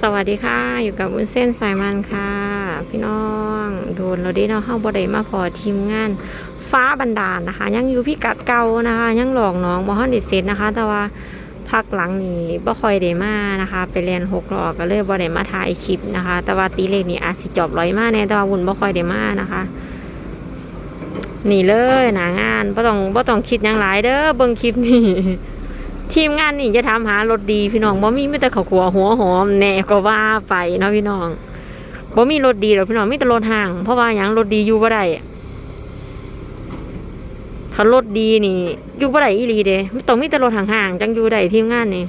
สวัสดีค่ะ อยู่กับวุ้นเส้นสายมันค่ะ พี่น้องโดนเราได้เนาะเข้าบ่ได้มาพอทีมงาน ฟ้าบันดาลนะคะ ยังอยู่พิกัดเก่านะคะ ยังหลอกน้องบ่ฮอนดิเซตนะคะ แต่ว่าพักหลังนี้บ่คอยได้มานะคะ ไปเรียนหกหลอกก็เลยบ่ได้มาถ่ายคลิปนะคะ แต่ว่าตีเลขนี่อาจสิจอบร้อยมากแน่แต่ว่าวุ้นบ่คอยได้มานะคะนี่เลยหนางานบ่ต้องบ่ต้องคิดยังหลายเด้อเบิ่งคลิปนี้ ทีมงานนี่จะทำหารถดีพี่น้องบ่มีไม่แต่ข้าวขัวหัวหอมแหน่ก็ว่าไปเนาะพี่น้องบ่มีรถดีหรอกพี่น้องมีแต่รถห่าง เพราะว่าอย่างรถดีอยู่บ่ได้ถ้ารถดีนี่อยู่บ่ได้อีหลีเด้ต้องมีแต่รถห่างๆจังอยู่ได้ทีมงานนี่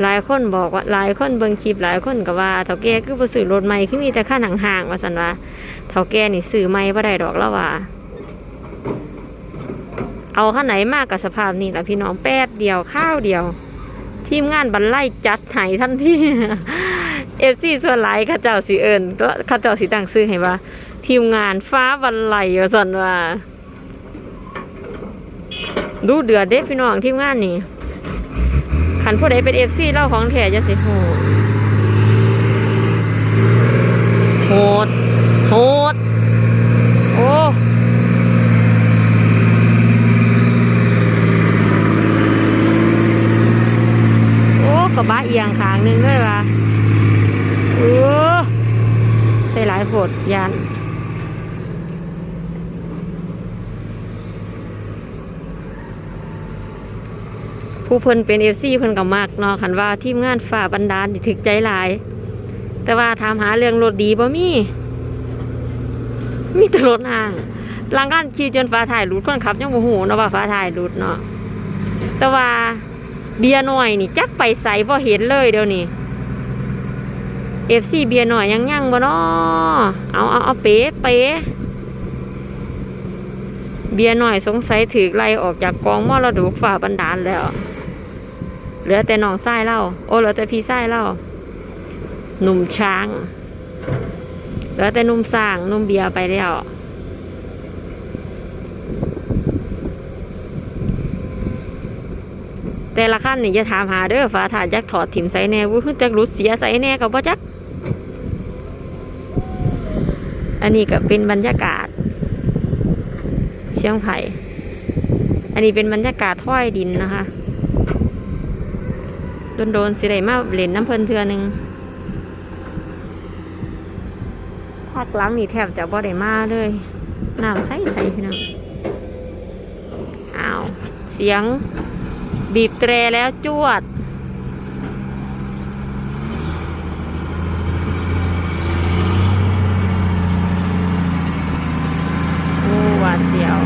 หลายคนบอกว่าหลายคนเบิ่งคลิปหลายคนก็ว่าเฒ่าแก่คือบ่ซื้อรถใหม่คือมีแต่ค่าห่างๆว่าซั่นว่าเท่าแก่นี่ซื้อไม่บ่ได้ดอกแล้วว่า เอาข้าไหนมากกับสภาพนี่แหละพี่น้องแป๊บเดียวข้าวเดียว ทีมงานบรรไล่จัดไห้ทันทีเอฟซีส่วนหลายข้าเจ้าสีเอิญก็ข้าเจ้าสีตั้งซื้อให้ว่า ทีมงานฟ้าบรรไล่ว่าสันว่า ดูเดือดเด็พี่น้องทีมงานนี่ ขันผู้ใดเป็นเอฟซีเล่าของแท้จะสิโหดโหดโหดโอ้โอ้กระบะเอียงขางหนึงด้วยว่ะเออใส่หลายโผดยัน ผู้เพิ่นเป็นเอฟซีเพิ่นก็มักเนาะคันว่าทีมงานฝ่าบันดาลถึกใจหลาย แต่ว่าถามหาเรื่องรถดีบ่มีมีแต่รถห่างหลังการขี่จนฟ้าถ่ายรูดคนขับยังโมโหเนาะว่าฟ้าถ่ายรูดเนาะแต่ว่าเบียร์หน่อยนี่จักไปใส่พอเห็นเลยเดี๋ยวนี้เอฟซีเบียร์หน่อยยังยังบ่เนาะเอาเอาเอาเป๊ะเป๊ะเบียร์หน่อยสงสัยถือไล่ออกจากกองมรดกฝ่าบันดาลแล้ว เหลือแต่น้องไส้เล่าโอ้เหลือแต่พี่ไส้เล่าหนุ่มช้าง เหลือแต่นุ่มสร้างนุ่มเบียร์ไปแล้วแต่ละขั้นนี่จะถามหาเด้อฝาถาดจักถอดถิ่มใส่แน่วุ้ยจักรุดเสียใส่แน่กับว่าจัก อันนี้ก็เป็นบรรยากาศ เชียงไผ่อันนี้เป็นบรรยากาศถ้อยดินนะคะ โดนสิได้มาเล่นน้ำเพลินเทือหนึงพักล้างนี่แทบจะบ่ได้มาเลยน้ำใสใสพี่น้องอ้าวเสียงบีบแตรแล้วจวด โอ้หวาดเสียว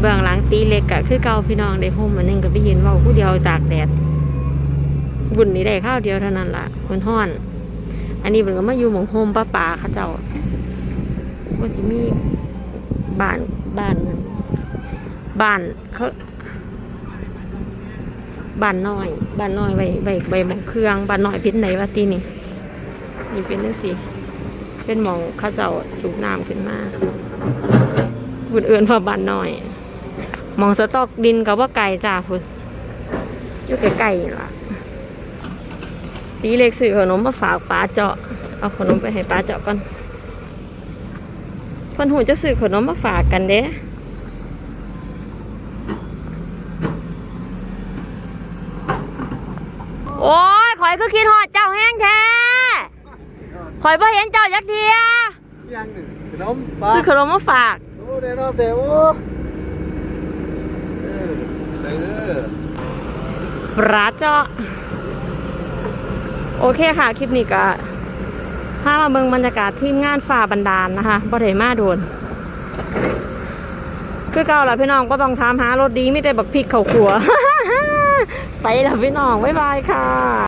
เบื้องหลังตีเล็กกะ คือเก่าพี่น้องได้โฮมมันนึงกับพี่ยินเว่าผู้เดียวตากแดดบุญนี่ได้ข้าวเดียวเท่านั้นล่ะคนห้อน อันนี้มันก็มาอยู่หมองโฮมป้าป่าเข้าเจ้าว่าสิมีบ้านบ้านบ้านเขาบ้านน้อยบ้านน้อยไว้ไว้ไว้หมองเครื่องบ้านน้อยเป็นไหนวะตีนี่นี่เป็นจังสิเป็นหมองข้าเจ้าสูบน้ำขึ้นมาบุญเอื่นพอบ้านน้อย มองสต๊อกดินกับว่าไก่จ้าพุ่นอยู่ใกล้ๆนี่ล่ะตีเล็กซื้อขนมมาฝากป้าเจาะ เอาขนมไปให้ป้าเจาะก่อนเพิ่นหูจะซื้อขนมมาฝากกันเด้โอ้ยข่อยก็คิดฮอดเจ้าแห้งแท้ข่อยบ่เห็นเจ้าจักเทียยังหนึ่งขนมปลาซื้อขนมมาฝากโอ้เดี๋ยวเราเดี๋ยวเออเออ ปลาเจาะโอเคค่ะ คลิปนี้ก็พามาเบิงบรรยากาศทีมงานฝ่าบันดาลนะคะบ่ได้มาโดน คือเก่าละพี่น้องก็ต้องถามหารถดีไม่แต่บักพริกเข่าขัว ไปแล้วพี่น้อง บ๊ายบายค่ะ